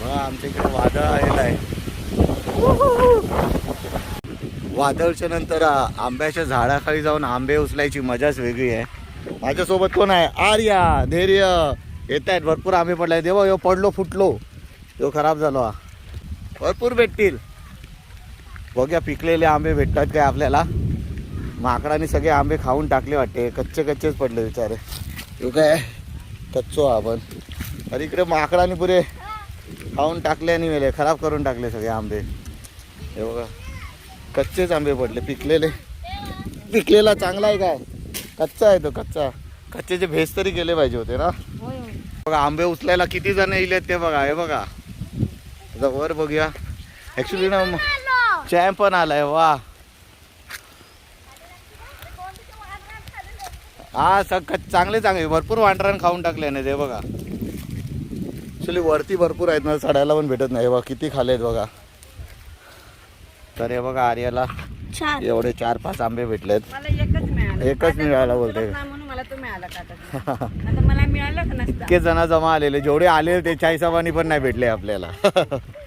बघा आमच्या इकडे वादळ आलेलं आहे. वादळच्या नंतर आंब्याच्या झाडाखाली जाऊन आंबे उचलायची मजाच वेगळी आहे. माझ्यासोबत कोण आहे? आर्या धैर्य. येत आहेत भरपूर आंबे पडले देवा यो पडलो फुटलो. यो खराब झालो हा. भरपूर भेटतील. बघ्या पिकलेले आंबे भेटतात काय आपल्याला? माकडाने सगळे आंबे खाऊन टाकले वाटते. कच्चे कच्चेच पडले बिचारे. यो काय? कच्चो आपण. अरे इकडे माकडाने पुरे खाऊन टाकले आणि मेले खराब करून टाकले सगळे आंबे. हे बघा कच्चेच आंबे पडले पिकलेले. पिकलेला चांगला आहे काय? कच्चा आहे तो कच्चा. कच्च्याचे भेस तरी गेले पाहिजे होते ना? बघा आंबे उचलायला किती जण येईल ते बघा हे बघा. आता वर बघूया. ऍक्च्युली ना चॅम्प पण आलाय वा. हा सग चांगले चांगले भरपूर वांडरान खाऊन टाकले ना ते बघा. ऍक्च्युली वरती भरपूर आहेत ना चढायला पण भेटत नाही. बघा किती खाले आहेत बघा. तर हे बघा आर्याला एवढे चार पाच आंबे भेटलेत. मला एकच मिळालं. एकच बोलते. उचलत नाही म्हणून मला तो मिळाला काटा आता? मला मिळालं का नसतं. इतके जण जमा आलेले. जेवढे आले त्याच्या हिशोबाने पण नाही भेटले आपल्याला.